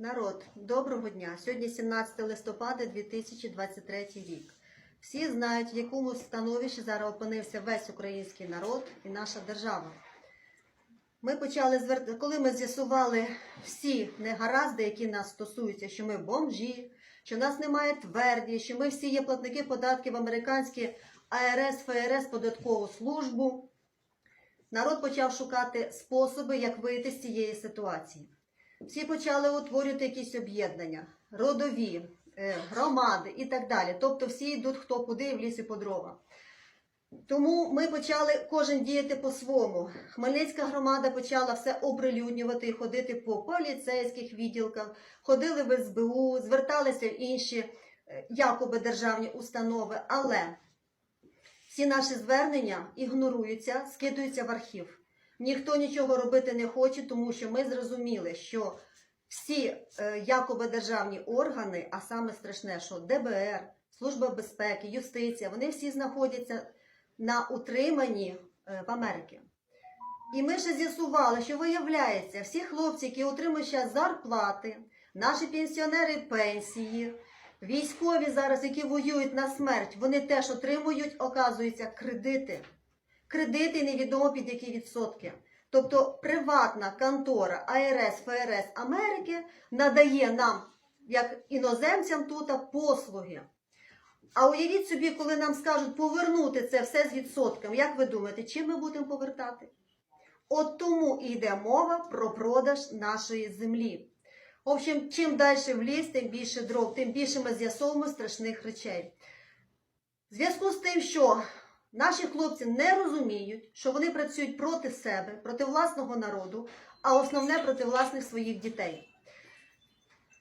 Народ, доброго дня! Сьогодні 17 листопада 2023 рік. Всі знають, в якому становищі зараз опинився весь український народ і наша держава. Ми почали звер... коли ми з'ясували всі негаразди, які нас стосуються, що ми бомжі, що нас немає тверді, що ми всі є платники податків американські АРС, ФРС, податкову службу. Народ почав шукати способи, як вийти з цієї ситуації. Всі почали утворювати якісь об'єднання, родові, е, громади і так далі. Тобто всі йдуть хто куди в лісі по дрова. Тому ми почали кожен діяти по-своєму. Хмельницька громада почала все оприлюднювати і ходити по поліцейських відділках, ходили в СБУ, зверталися в інші е, якоби державні установи, але всі наші звернення ігноруються, скидуються в архів. Ніхто нічого робити не хоче, тому що ми зрозуміли, що всі е, якоби державні органи, а саме страшне, що ДБР, Служба безпеки, юстиція, вони всі знаходяться на утриманні е, в Америці. І ми ще з'ясували, що виявляється, всі хлопці, які отримують зараз зарплати, наші пенсіонери пенсії, військові зараз, які воюють на смерть, вони теж отримують, оказується, кредити. Кредити невідомо під які відсотки. Тобто приватна контора АРС, ФРС Америки надає нам, як іноземцям тут, послуги. А уявіть собі, коли нам скажуть повернути це все з відсотком, як ви думаєте, чим ми будемо повертати? От тому і йде мова про продаж нашої землі. В общем, чим далі в ліс, тим більше дров, тим більше ми з'ясовуємо страшних речей. В зв'язку з тим, що наші хлопці не розуміють, що вони працюють проти себе, проти власного народу, а основне проти власних своїх дітей.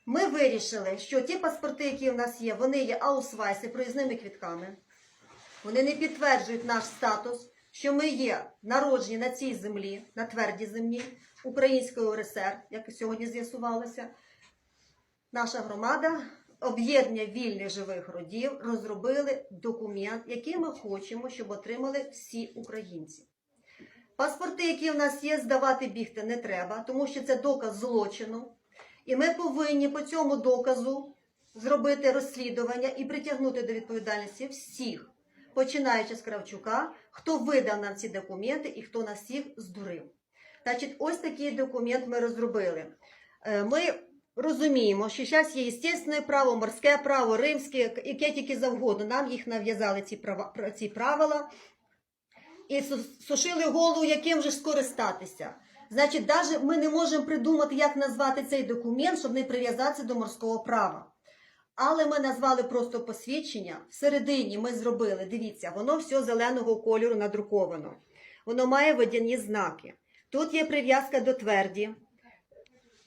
Ми вирішили, що ті паспорти, які в нас є, вони є аусвайси проїзними квітками. Вони не підтверджують наш статус, що ми є народжені на цій землі, на твердій землі Української УРСР, як сьогодні з'ясувалося. Наша громада, об'єднання вільних живих родів, розробили документ, який ми хочемо, щоб отримали всі українці. Паспорти, які в нас є, здавати бігти не треба, тому що це доказ злочину. І ми повинні по цьому доказу зробити розслідування і притягнути до відповідальності всіх, починаючи з Кравчука, хто видав нам ці документи і хто нас всіх здурив. Значить, ось такий документ ми розробили. Е, Ми розуміємо, що зараз є естественне право, морське право, римське, яке тільки завгодно. Нам їх нав'язали ці, права, пра- ці правила і сушили голову, яким же скористатися. Значить, навіть ми не можемо придумати, як назвати цей документ, щоб не прив'язатися до морського права. Але ми назвали просто посвідчення. Всередині ми зробили, дивіться, воно все зеленого кольору надруковано. Воно має водяні знаки. Тут є прив'язка до тверді.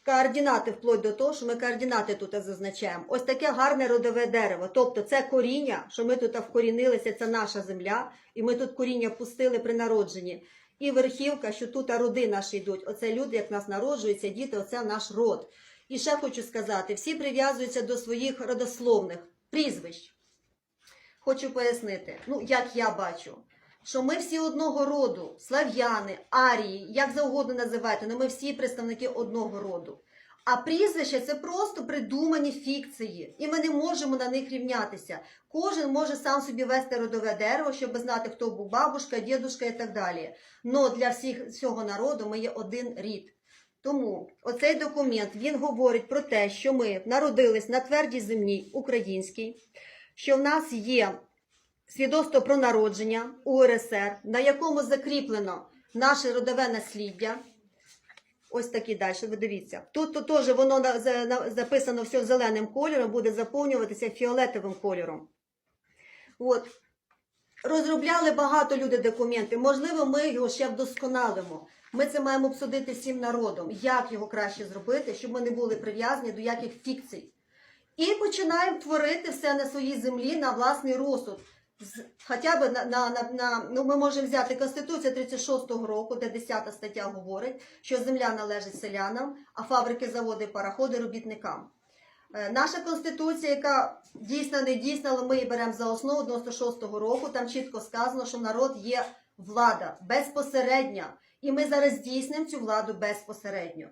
Координати вплоть до того, що ми координати тут зазначаємо. Ось таке гарне родове дерево. Тобто це коріння, що ми тут вкорінилися, це наша земля, і ми тут коріння пустили при народженні. І верхівка, що тут роди наші йдуть. Оце люди, як нас народжуються, діти, оце наш род. І ще хочу сказати: всі прив'язуються до своїх родословних прізвищ. Хочу пояснити, ну як я бачу, що ми всі одного роду, слав'яни, арії, як завгодно називайте, але ми всі представники одного роду. А прізвища це просто придумані фікції, і ми не можемо на них рівнятися. Кожен може сам собі вести родове дерево, щоб знати, хто був бабушка, дідушка і так далі. Но для всіх всього народу ми є один рід. Тому оцей документ він говорить про те, що ми народились на твердій землі українській, що в нас є свідоцтво про народження УРСР, на якому закріплено наше родове насліддя. Ось такі далі, ви дивіться. Тут теж воно записано все зеленим кольором, буде заповнюватися фіолетовим кольором. От. Розробляли багато людей документи. Можливо, ми його ще вдосконалимо. Ми це маємо обсудити всім народом, як його краще зробити, щоб ми не були прив'язані до яких фікцій. І починаємо творити все на своїй землі на власний розсуд. Хоча б на, на, на, на ну ми можемо взяти Конституція 36-го року, де 10 стаття говорить, що земля належить селянам, а фабрики, заводи, пароходи робітникам. Е, Наша конституція, яка дійсно не дійсна, але ми її беремо за основу 96-го року. Там чітко сказано, що народ є влада безпосередня, і ми зараз здійснимо цю владу безпосередньо.